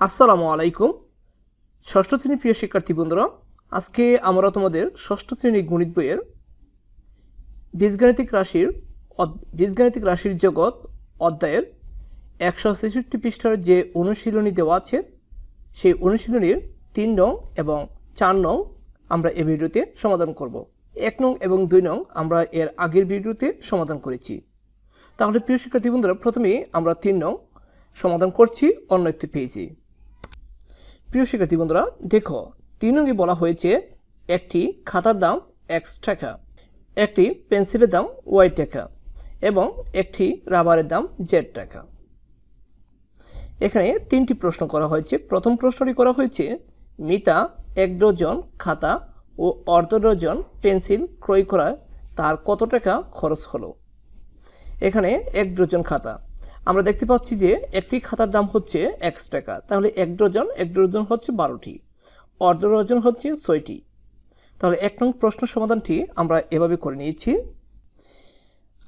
আসসালামু আলাইকুম। ষষ্ঠ শ্রেণির প্রিয় শিক্ষার্থী বন্ধুরা, আজকে আমরা তোমাদের ষষ্ঠ শ্রেণির গণিত বইয়ের বীজগাণিতিক রাশির বীজগাণিতিক রাশির জগৎ অধ্যায়ের একশো ছেষট্টি পৃষ্ঠার যে অনুশীলনী দেওয়া আছে, সেই অনুশীলনীর তিন নং এবং চার নং আমরা এ ভিডিওতে সমাধান করব। এক নং এবং দুই নং আমরা এর আগের ভিডিওতে সমাধান করেছি। তাহলে প্রিয় শিক্ষার্থী বন্ধুরা, প্রথমেই আমরা তিন নং সমাধান করছি, অন্য একটি পেজে প্রিয় শিক্ষার্থী বন্ধুরা, দেখো, তিন নঙ্গে বলা হয়েছে একটি খাতার দাম এক্স টাকা, একটি পেন্সিলের দাম ওয়াই টাকা এবং একটি রাবারের দাম জেড টাকা। এখানে তিনটি প্রশ্ন করা হয়েছে। প্রথম প্রশ্নটি করা হয়েছে, মিতা এক ডজন খাতা ও অর্ধ ডজন পেন্সিল ক্রয় করায় তার কত টাকা খরচ হলো? এখানে এক ডজন খাতা। আমরা দেখতে পাচ্ছি যে একটি খাতার দাম হচ্ছে এক্স টাকা। তাহলে এক ডজন এক ডজন হচ্ছে বারোটি। অর্ধ ডজন হচ্ছে ছয়টি। তাহলে এক নং প্রশ্ন সমাধানটি আমরা এভাবে করে নিয়েছি।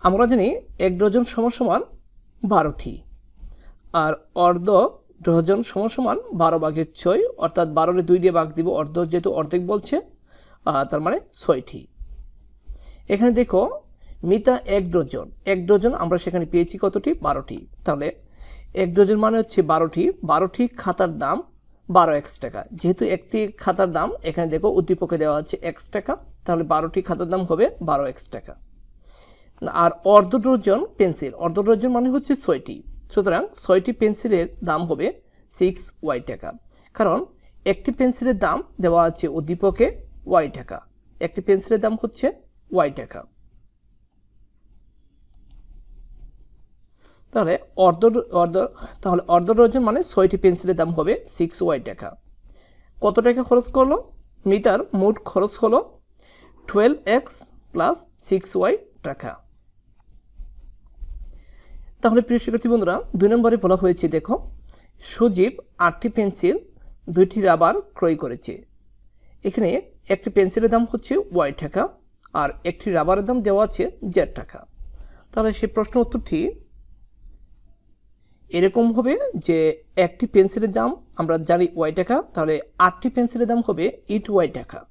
আমরা জানি এক ডজন সমান সমান বারোটি। আর অর্ধ ডজন সমান সমান বারো ভাগের ছয়, অর্থাৎ বারোরে দুই দিয়ে ভাগ দিব, অর্ধ যেহেতু অর্ধেক বলছে তার মানে ছয়টি। এখানে দেখো মিতা এক ডজন। এক ডজন আমরা সেখানে পেয়েছি কতটি? বারোটি। তাহলে এক ডজন মানে হচ্ছে বারোটি। বারোটি খাতার দাম বারো এক্স টাকা। যেহেতু একটি খাতার দাম, এখানে দেখো উদ্দীপকে দেওয়া হচ্ছে এক্স টাকা, তাহলে বারোটি খাতার দাম হবে বারো এক্স টাকা। আর অর্ধ ডজন পেন্সিল। অর্ধ ডজন মানে হচ্ছে ছয়টি। সুতরাং ছয়টি পেন্সিলের দাম হবে সিক্স ওয়াই টাকা। কারণ একটি পেন্সিলের দাম দেওয়া আছে উদ্দীপকে ওয়াই টাকা। একটি পেন্সিলের দাম হচ্ছে ওয়াই টাকা। তাহলে অর্ধ অর্ধ, তাহলে অর্ধ ডজন মানে ছয়টি পেন্সিলের দাম হবে সিক্স ওয়াই টাকা। কত টাকা খরচ করল? মিটার মোট খরচ হলো twelve x plus six y টাকা। তাহলে প্রিয় শিক্ষার্থী বন্ধুরা, দুই নম্বরে বলা হয়েছে, দেখো, সুজীব আটটি পেন্সিল, দুইটি রাবার ক্রয় করেছে। এখানে একটি পেন্সিলের দাম হচ্ছে ওয়াই টাকা আর একটি রাবারের দাম দেওয়া আছে জেড টাকা। তাহলে সেই প্রশ্ন উত্তরটি এরকম হবে যে একটি পেন্সিলের দাম, আমরা জানি ওয়াই টাকা, তাহলে আটটি পেন্সিলের দাম হবে ইট ওয়াই টাকা।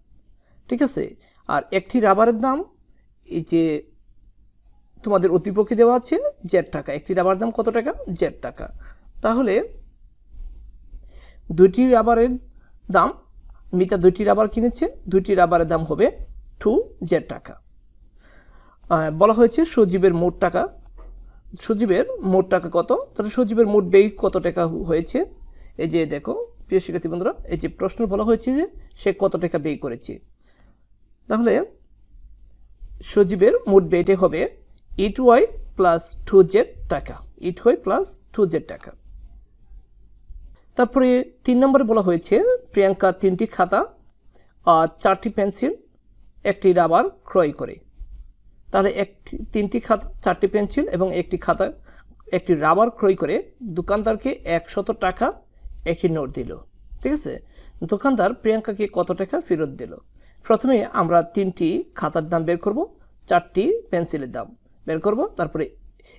ঠিক আছে? আর একটি রাবারের দাম, এই যে তোমাদের অতিপক্ষে দেওয়া আছে, জেড টাকা। একটি রাবারের দাম কত টাকা? জেড টাকা। তাহলে দুইটি রাবারের দাম, মিতা দুইটি রাবার কিনেছে, দুইটি রাবারের দাম হবে টু জেড টাকা। বলা হয়েছে সজীবের মোট টাকা সজীবের মোট টাকা কত? তাহলে সজীবের মোট ব্যয় কত টাকা হয়েছে? এই যে দেখো, প্রিয় শিক্ষার্থী বন্ধুরা, এই যে প্রশ্ন বলা হয়েছে যে সে কত টাকা ব্যয় করেছে। তাহলে সজীবের মোট ব্যয়টা হবে eight y plus two z টাকা। Eight y plus two z টাকা। তারপরে তিন নম্বরে বলা হয়েছে, প্রিয়াঙ্কা তিনটি খাতা আর চারটি পেন্সিল, একটি রাবার ক্রয় করে। তাহলে একটি তিনটি খাতা, চারটি পেন্সিল এবং একটি খাতা, একটি রাবার ক্রয় করে দোকানদারকে একশত টাকা একটি নোট দিল। ঠিক আছে? দোকানদার প্রিয়াঙ্কাকে কত টাকা ফেরত দিল? প্রথমে আমরা তিনটি খাতার দাম বের করব, চারটি পেন্সিলের দাম বের করব, তারপরে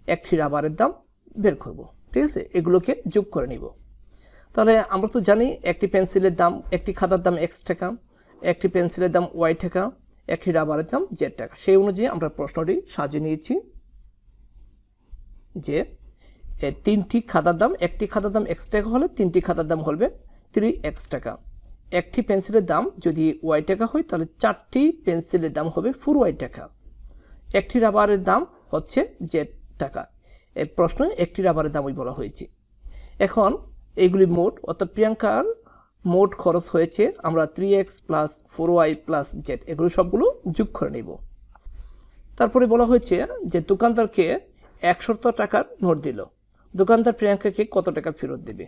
একটি রাবারের দাম বের করব। ঠিক আছে? এগুলোকে যোগ করে নিব। তাহলে আমরা তো জানি একটি পেন্সিলের দাম, একটি খাতার দাম এক্স টাকা, একটি পেন্সিলের দাম ওয়াই টাকা একটি রাবারের দাম জেড টাকা। সেই অনুযায়ী আমরা প্রশ্নটি সাজিয়ে নিয়েছি যে তিনটি খাতার দাম, একটি খাতার দাম এক্স টাকা হলে তিনটি খাতার দাম হবে থ্রি এক্স টাকা। একটি পেন্সিলের দাম যদি ওয়াই টাকা হয়, তাহলে চারটি পেন্সিলের দাম হবে ফোর ওয়াই টাকা। একটি রাবারের দাম হচ্ছে জেড টাকা। এই প্রশ্নে একটি রাবারের দামই বলা হয়েছে। এখন এইগুলি মোট, অর্থাৎ প্রিয়াঙ্কার মোট খরচ হয়েছে, আমরা three x plus four y plus z এগুলো সবগুলো যোগ করে নেব। তারপরে বলা হয়েছে যে দোকানদারকে একশত টাকার নোট দিল। দোকানদার প্রিয়াঙ্কাকে কত টাকা ফেরত দেবে?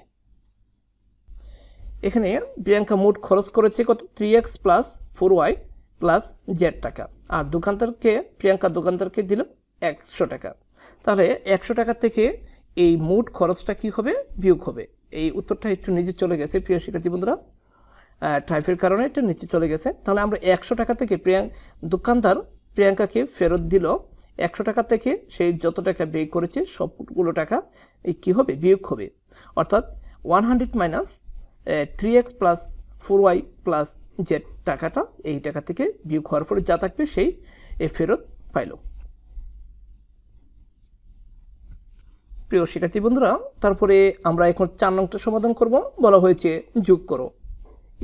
এখানে প্রিয়াঙ্কা মোট খরচ করেছে কত? Three x plus four y plus z টাকা। আর দোকানদারকে, প্রিয়াঙ্কা দোকানদারকে দিল একশো টাকা। তাহলে একশো টাকা থেকে এই মোট খরচটা কি হবে? বিয়োগ হবে। এই উত্তরটা একটু নিচে চলে গেছে, প্রিয় শিক্ষার্থী বন্ধুরা। টাইফের কারণে একটু নিচে চলে গেছে। তাহলে আমরা একশো টাকা থেকে প্রিয়াঙ্ক দোকানদার প্রিয়াঙ্কাকে ফেরত দিল। একশো টাকা থেকে সেই যত টাকা ব্যয় করেছে, সবগুলো টাকা এই কী হবে? বিয়োগ হবে। অর্থাৎ one hundred minus three x plus four y plus z টাকাটা এই টাকা থেকে বিয়োগ হওয়ার ফলে যা থাকবে সেই ফেরত পাইল। প্রিয় শিক্ষার্থী বন্ধুরা, তারপরে আমরা এখন চার নংটা সমাধান করব। বলা হয়েছে যোগ করো।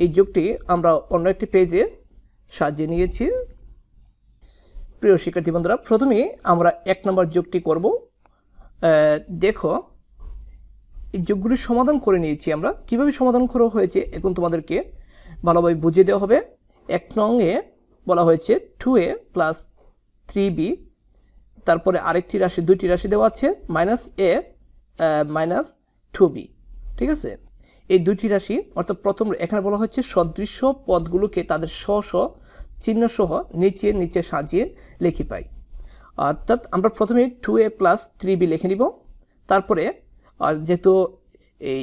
এই যোগটি আমরা অন্য একটি পেজে সাজিয়ে নিয়েছি। প্রিয় শিক্ষার্থী বন্ধুরা প্রথমে আমরা এক নম্বর যোগটি করব। দেখো, এই যোগগুলির সমাধান করে নিয়েছি আমরা। কীভাবে সমাধান করা হয়েছে এখন তোমাদেরকে ভালোভাবে বুঝিয়ে দেওয়া হবে। এক নংয়ে বলা হয়েছে two a plus three b তারপরে আরেকটি রাশি, দুইটি রাশি দেওয়া আছে minus a minus two b ঠিক আছে? এই দুইটি রাশি, অর্থাৎ প্রথম, এখানে বলা হচ্ছে সদৃশ্য পদগুলোকে তাদের স্ব স্ব, চিহ্ন সহ নিচে নিচে সাজিয়ে লিখি পাই। অর্থাৎ আমরা প্রথমে two a plus three b লিখে নিব। তারপরে যেহেতু এই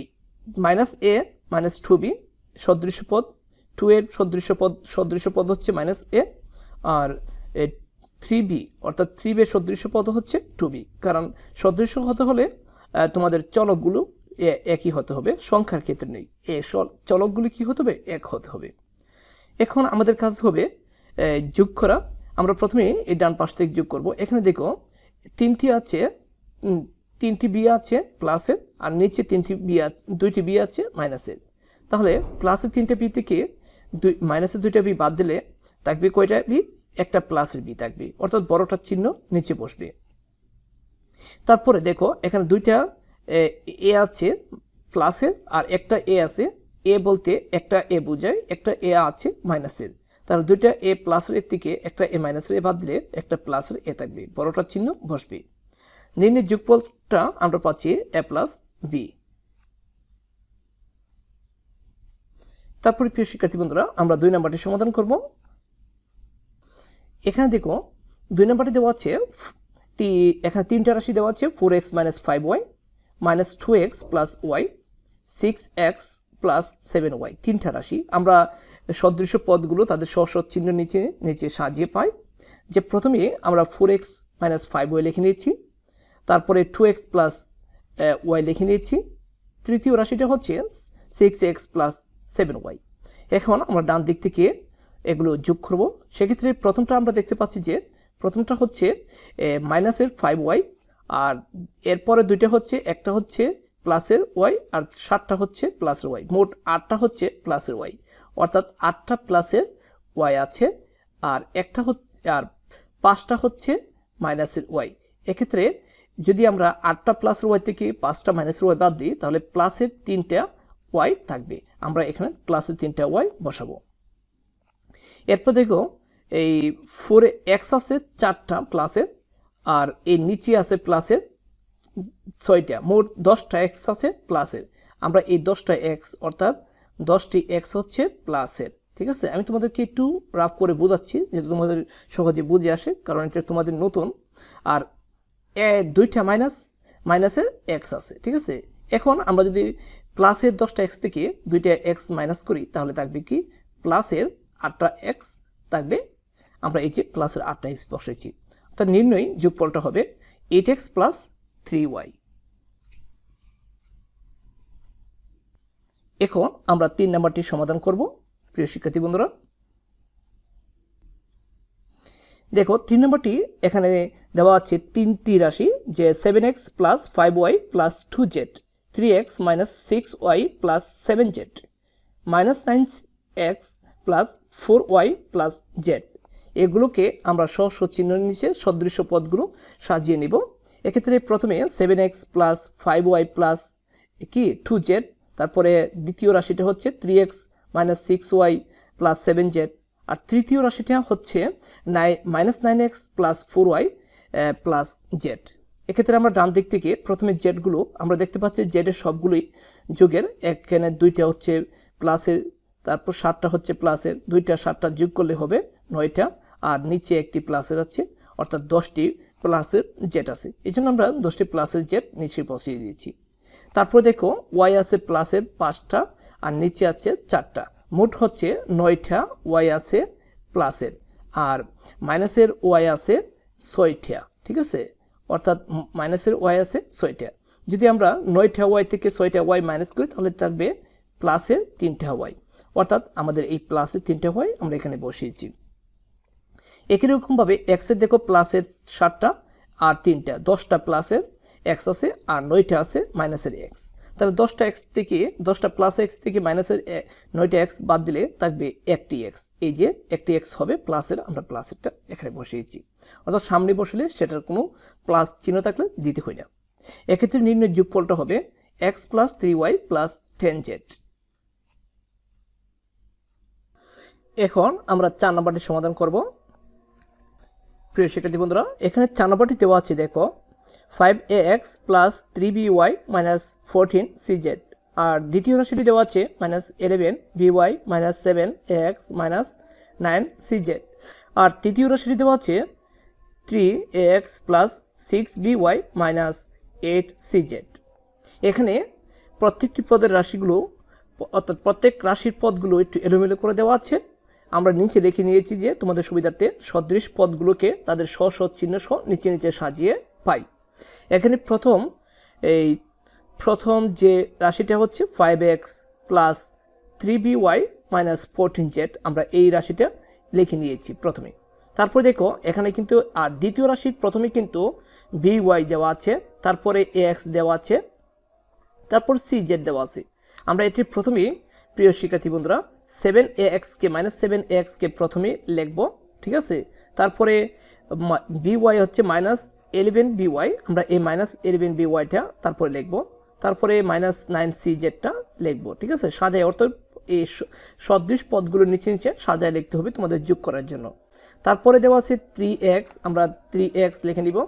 minus a minus two b সদৃশ্য পদ টু এর সদৃশ্য পদ সদৃশ্য পদ হচ্ছে মাইনাস এ আর থ্রি বি, অর্থাৎ থ্রি বি সদৃশ্য পদ হচ্ছে টু বি, কারণ সদৃশ্য হতে হলে তোমাদের চলকগুলো একই হতে হবে, সংখ্যার ক্ষেত্রে নেই। এ চলকগুলি কি হতে হবে? এক হতে হবে। এখন আমাদের কাজ হবে যোগ করা। আমরা প্রথমে এই ডান পাশ থেকে যোগ করব। এখানে দেখো, তিনটি আছে তিনটি বি আছে প্লাসের আর নিচে তিনটি বি আছে দুইটি বি আছে মাইনাসের তাহলে প্লাসের তিনটে বি থেকে দুই মাইনাসের দুইটা বি বাদ দিলে, থাকবে কয়টা বি? একটা প্লাসের বি থাকবে। অর্থাৎ বড়টার চিহ্ন নিচে বসবে। তারপরে দেখো এখানে দুইটা এ, আছে প্লাসের আর একটা এ আছে। এ বলতে একটা এ বোঝায় একটা এ আছে মাইনাসের তার দুইটা এ প্লাসের এর থেকে একটা এ মাইনাসের এ বাদ দিলে একটা প্লাসের এ থাকবে। বড়টার চিহ্ন বসবে। নির্ণয় যুগফলটা আমরা পাচ্ছি এ প্লাস বি তারপরে প্রিয় শিক্ষার্থী বন্ধুরা আমরা দুই নাম্বারটি সমাধান করব। এখানে দেখো, দুই নাম্বারটি দেওয়া আছে তি- এখানে তিনটা রাশি দেওয়া আছে four x minus five y minus two x plus y six x plus seven y তিনটা রাশি। আমরা সদৃশ্য পদগুলো তাদের স্ব চিহ্ন নিচে নিচে সাজিয়ে পাই। যে প্রথমে আমরা four x minus five y লিখে নিয়েছি, তারপরে টু এক্স প্লাস ওয়াই লিখে নিয়েছি। তৃতীয় রাশিটা হচ্ছে six x plus seven y এখন আমরা ডান দিক থেকে এগুলো যোগ করব। সেক্ষেত্রে প্রথমটা আমরা দেখতে পাচ্ছি যে প্রথমটা হচ্ছে মাইনাসের ফাইভ ওয়াই আর এরপরে দুইটা হচ্ছে, একটা হচ্ছে প্লাসের ওয়াই আর সাতটা হচ্ছে প্লাসের ওয়াই মোট আটটা হচ্ছে প্লাসের ওয়াই অর্থাৎ আটটা প্লাসের ওয়াই আছে, আর একটা হচ্ছে আর পাঁচটা হচ্ছে মাইনাসের ওয়াই এক্ষেত্রে যদি আমরা আটটা প্লাসের ওয়াই থেকে পাঁচটা মাইনাসের ওয়াই বাদ দিই, তাহলে প্লাসের তিনটা ওয়াই থাকবে। আমরা এখানে প্লাসের তিনটা ওয়াই বসাবো। এরপর দেখো এই ফোরে এক্স আছে চারটা প্লাসের আর এই নিচে আছে প্লাসের ছয়টা, মোট দশটা এক্স আছে প্লাসের আমরা এই দশটা এক্স অর্থাৎ দশটি এক্স হচ্ছে প্লাসের ঠিক আছে? আমি তোমাদেরকে একটু রাফ করে বোঝাচ্ছি, যেহেতু তোমাদের সহজে বুঝে আসে, কারণ এটা তোমাদের নতুন। আর এ দুইটা মাইনাস মাইনাসের এক্স আছে, ঠিক আছে? এখন আমরা যদি প্লাসের দশটা এক্স থেকে দুইটা এক্স মাইনাস করি, তাহলে থাকবে কি? প্লাসের আটটা এক্স থাকবে আমরা এই যে প্লাসের আটটা এক্স বসেছি অর্থাৎ নির্ণয় যোগফলটা হবে eight x plus three y এখন আমরা তিন নাম্বারটির সমাধান করব, প্রিয় শিক্ষার্থী বন্ধুরা। দেখো, তিন নম্বরটি এখানে দেওয়া আছে তিনটি রাশি, যে seven x plus five y plus two z three x minus six y plus seven z minus nine x plus four y plus z এগুলোকে আমরা স্ব চিহ্ন নিচে সদৃশ্য পদগুলো সাজিয়ে নিব। এক্ষেত্রে প্রথমে seven x plus five y plus কি টু জেড তারপরে দ্বিতীয় রাশিটা হচ্ছে three x minus six y plus seven z আর তৃতীয় রাশিটা হচ্ছে নাই minus nine x plus four y plus z এক্ষেত্রে আমরা ডান দিক থেকে প্রথমে জেডগুলো আমরা দেখতে পাচ্ছি জেডের সবগুলোই যোগের, এখানে দুইটা হচ্ছে প্লাসের তারপর সাতটা হচ্ছে প্লাসের দুইটা সাতটা যোগ করলে হবে নয়টা। আর নিচে একটি প্লাসের আছে, অর্থাৎ দশটি প্লাসের জেট আছে। এই জন্য আমরা দশটি প্লাসের জেট নিচে বসিয়ে দিয়েছি। তারপর দেখো ওয়াই আছে প্লাসের পাঁচটা আর নিচে আছে চারটা। মোট হচ্ছে নয়টা ওয়াই আছে প্লাসের আর মাইনাসের ওয়াই আছে ছয়টা, ঠিক আছে? অর্থাৎ মাইনাসের ওয়াই আছে ছয়টা। যদি আমরা নয়টা ওয়াই থেকে ছয়টা ওয়াই মাইনাস করি, তাহলে থাকবে প্লাসের তিনটা ওয়াই অর্থাৎ আমাদের এই প্লাসের তিনটা ওয়াই আমরা এখানে বসিয়েছি। একই রকমভাবে এক্সের দেখো প্লাসের সাতটা আর তিনটা। দশটা প্লাসের এক্স আছে আর নয়টা আছে মাইনাসের এক্স তাহলে দশটা এক্স থেকে, দশটা প্লাস এক্স থেকে মাইনাসের নয়টা এক্স বাদ দিলে থাকবে একটি এক্স এই যে একটি এক্স হবে প্লাসের আমরা প্লাসেরটা এখানে বসিয়েছি। অর্থাৎ সামনে বসলে সেটার কোনো প্লাস চিহ্ন থাকলে দিতে হয় না। এক্ষেত্রে নির্ণয় যোগফলটা হবে x plus three y plus ten z এখন আমরা চার নম্বরটি সমাধান করব। প্রিয় শিক্ষার্থী বন্ধুরা, এখানে চার নম্বরটি দেওয়া আছে, দেখো five a x plus three b y minus fourteen c z আর দ্বিতীয় রাশিটি দেওয়া আছে minus eleven b y minus seven a x minus nine c z আর তৃতীয় রাশিটি দেওয়া আছে three a x plus six b y minus eight c z এখানে প্রত্যেকটি পদের রাশিগুলো, অর্থাৎ প্রত্যেক রাশির পদগুলো একটু এলোমেলো করে দেওয়া আছে। আমরা নিচে লিখে নিয়েছি যে তোমাদের সুবিধার্থে সদৃশ পদগুলোকে তাদের স্ব চিহ্ন সহ নিচে নিচে সাজিয়ে পাই। এখানে প্রথম, এই প্রথম যে রাশিটা হচ্ছে five x plus three b y minus fourteen z আমরা এই রাশিটা লিখে নিয়েছি প্রথমে। তারপর দেখো, এখানে কিন্তু, আর দ্বিতীয় রাশির প্রথমে কিন্তু বি ওয়াই দেওয়া আছে, তারপরে এ এক্স দেওয়া আছে, তারপর সি জেড দেওয়া আছে। আমরা এটি প্রথমেই, প্রিয় শিক্ষার্থী বন্ধুরা সেভেন এ এক্সকে মাইনাস সেভেন এ এক্সকে প্রথমে লিখব, ঠিক আছে? তারপরে বি ওয়াই হচ্ছে মাইনাস এলেভেন বি ওয়াই আমরা এই মাইনাস এলেভেন বি ওয়াইটা তারপরে লিখব। তারপরে মাইনাস নাইন সি জেডটা লিখব, ঠিক আছে? সাজায় অর্থ এই সদৃশ পদগুলো নিচে নিচে সাজায় লিখতে হবে তোমাদের যোগ করার জন্য। তারপরে দেওয়া আছে থ্রি এক্স আমরা থ্রি এক্স লিখে নিব।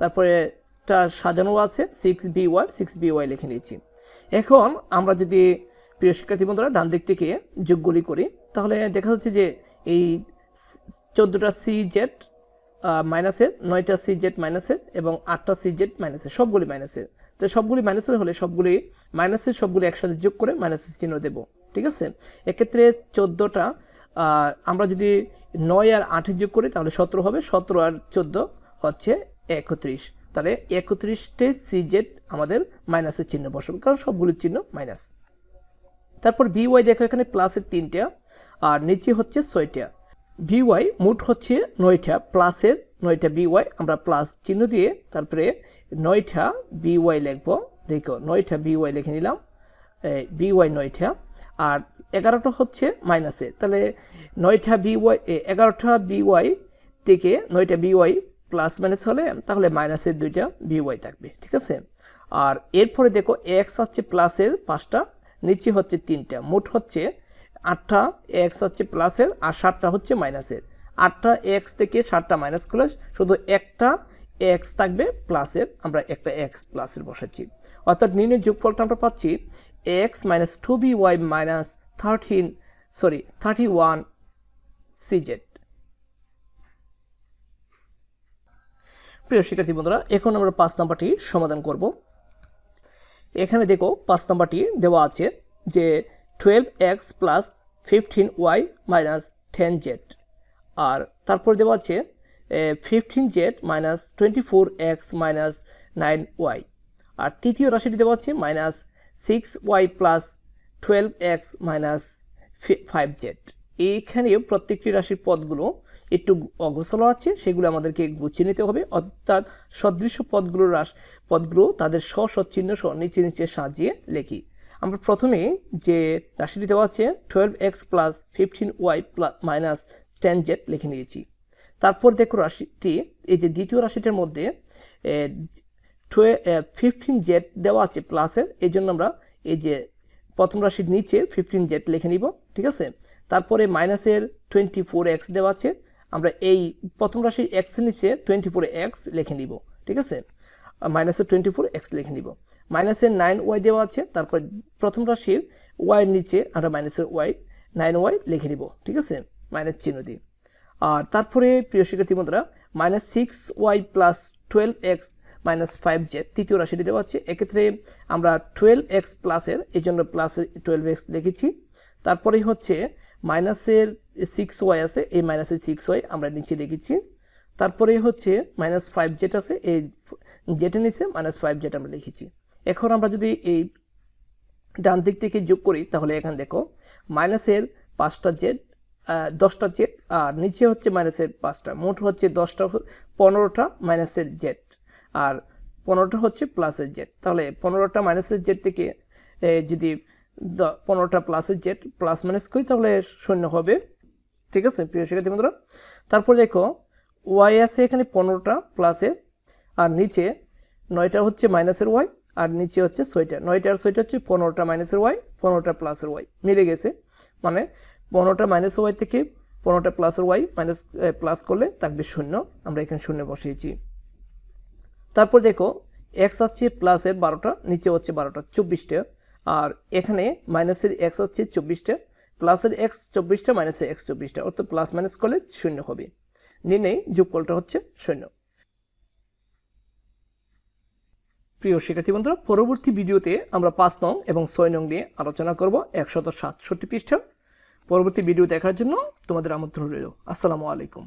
তারপরে সাজানো আছে six b y six b y লিখে নিয়েছি। এখন আমরা যদি প্রিয় শিক্ষার্থী বন্ধুরা ডান দিক থেকে যোগগুলি করি। তাহলে দেখা যাচ্ছে যে এই চোদ্দোটা সি জেড মাইনাসের নয়টা সি জেড মাইনাসের এবং আটটা সি জেড মাইনাসের সবগুলি মাইনাসের তো সবগুলি মাইনাসের হলে সবগুলি মাইনাসের সবগুলি একসাথে যোগ করে মাইনাসের চিহ্ন দেব, ঠিক আছে? এক্ষেত্রে চোদ্দোটা আমরা যদি নয় আর আটের যোগ করি, তাহলে সতেরো হবে। সতেরো আর চোদ্দ হচ্ছে একত্রিশ। তাহলে একত্রিশটে সি জেড আমাদের মাইনাসের চিহ্ন বসবে, কারণ সবগুলির চিহ্ন মাইনাস তারপর বি ওয়াই দেখো এখানে প্লাসের তিনটা, আর নিচে হচ্ছে ছয়টা। বি ওয়াই মোট হচ্ছে নয়টা প্লাসের নয়টা বি ওয়াই আমরা প্লাস চিহ্ন দিয়ে তারপরে নয়টা বি ওয়াই লিখব। দেখো, নয়টা বি ওয়াই লিখে নিলাম বি ওয়াই নয়টা, আর এগারোটা হচ্ছে মাইনাসে তাহলে নয়টা বি ওয়াই এগারোটা বি ওয়াই থেকে নয়টা বি ওয়াই প্লাস মাইনাস হলে তাহলে মাইনাসের দুইটা বি ওয়াই থাকবে, ঠিক আছে? আর এরপরে দেখো এক্স হচ্ছে প্লাসের পাঁচটা নিচে হচ্ছে তিনটা। মোট হচ্ছে আটটা এক্স হচ্ছে প্লাসের আর সাতটা হচ্ছে মাইনাসের আটটা এক্স থেকে সাতটা মাইনাস করলে শুধু একটা এক্স থাকবে প্লাসের আমরা একটা এক্স প্লাসের বসাচ্ছি। অর্থাৎ নির্ণয় যোগফলটা আমরা পাচ্ছি x minus two b y minus thirteen sorry thirty one CZ প্রিয় শিক্ষার্থী বন্ধুরা, এখন আমরা পাঁচ নাম্বারটি সমাধান করব। এখানে দেখো পাঁচ নাম্বারটি দেওয়া আছে যে twelve x plus fifteen y minus ten z আর তারপর দেওয়া আছে fifteen z minus twenty four x minus nine y আর তৃতীয় রাশিটি দেওয়া আছে minus six y plus twelve x minus five z এইখানে প্রত্যেকটি রাশির পদগুলো একটু অগ্রসল আছে, সেগুলো আমাদেরকে গুছিয়ে নিতে হবে। অর্থাৎ সদৃশ্য পদগুলোর রাস পদগুলো তাদের স্ব সচ্ছিন্ন নিচে নিচে সাজিয়ে লেখি। আমরা প্রথমে যে রাশিটি দেওয়া আছে twelve x plus fifteen y plus minus ten z লিখে নিয়েছি। তারপর দেখো রাশিটি, এই যে দ্বিতীয় রাশিটির মধ্যে ফিফটিন জেড দেওয়া আছে প্লাসের এই জন্য আমরা এই যে প্রথম রাশির নিচে ফিফটিন জেড লিখে নিব, ঠিক আছে? তারপরে মাইনাসের টোয়েন্টি ফোর এক্স দেওয়া আছে আমরা এই প্রথম রাশির এক্সের নিচে টোয়েন্টি ফোর এক্স লিখে নিব, ঠিক আছে? মাইনাসের টোয়েন্টি ফোর এক্স লিখে নিব। মাইনাসের নাইন ওয়াই দেওয়া আছে, তারপর প্রথম রাশির ওয়াইয়ের নিচে আমরা মাইনাসের ওয়াই নাইন ওয়াই লিখে নিব, ঠিক আছে? মাইনাস চিহ্ন দিয়ে। আর তারপরে প্রিয় শিক্ষার্থী বন্ধুরা minus six y plus twelve x minus five z তৃতীয় রাশিটি দেওয়া আছে। এক্ষেত্রে আমরা টুয়েলভ এক্স প্লাসের এই জন্য প্লাসের টুয়েলভ এক্স লিখেছি। তারপরেই হচ্ছে মাইনাসের সিক্স ওয়াই আছে এই মাইনাসের সিক্স ওয়াই আমরা নিচে লিখেছি। তারপরে হচ্ছে মাইনাস ফাইভ জেট আছে এই জেটের নিচে মাইনাস ফাইভ জেট আমরা লিখেছি। এখন আমরা যদি এই ডান দিক থেকে যোগ করি, তাহলে এখানে দেখো মাইনাসের পাঁচটা জেড দশটা জেড আর নিচে হচ্ছে মাইনাসের পাঁচটা। মোট হচ্ছে দশটা, পনেরোটা মাইনাসের জেড আর পনেরোটা হচ্ছে প্লাসের জেড তাহলে পনেরোটা মাইনাসের জেড থেকে যদি পনেরোটা প্লাসের জেড প্লাস মাইনাস করি, তাহলে শূন্য হবে ঠিক আছে? প্রিয় শিক্ষার্থী বন্ধুরা, তারপর দেখো ওয়াই আছে এখানে পনেরোটা প্লাসে আর নিচে নয়টা হচ্ছে মাইনাসের ওয়াই আর নিচে হচ্ছে ছয়টা। নয়টা আর ছয়টা হচ্ছে পনেরোটা মাইনাসের ওয়াই পনেরোটা প্লাসের ওয়াই মিলে গেছে। মানে পনেরোটা মাইনাস ওয়াই থেকে পনেরোটা প্লাসের ওয়াই মাইনাস প্লাস করলে থাকবে শূন্য। আমরা এখানে শূন্য বসিয়েছি। তারপর দেখো এক্স হচ্ছে প্লাসের বারোটা, নিচে হচ্ছে বারোটা, চব্বিশটা। আর এখানে মাইনাসের এক্স হচ্ছে চব্বিশটা প্লাসের এক্স চব্বিশটা মাইনাসের এক্স চব্বিশটা, অর্থাৎ প্লাস মাইনাস করলে শূন্য হবে। নির্ণয় যোগফলটা হচ্ছে শূন্য। প্রিয় শিক্ষার্থী বন্ধুরা, পরবর্তী ভিডিওতে আমরা পাঁচ নং এবং ছয় নং নিয়ে আলোচনা করব একশত সাতষট্টি পৃষ্ঠা। পরবর্তী ভিডিও দেখার জন্য তোমাদের আমন্ত্রণ রইল। আসসালামু আলাইকুম।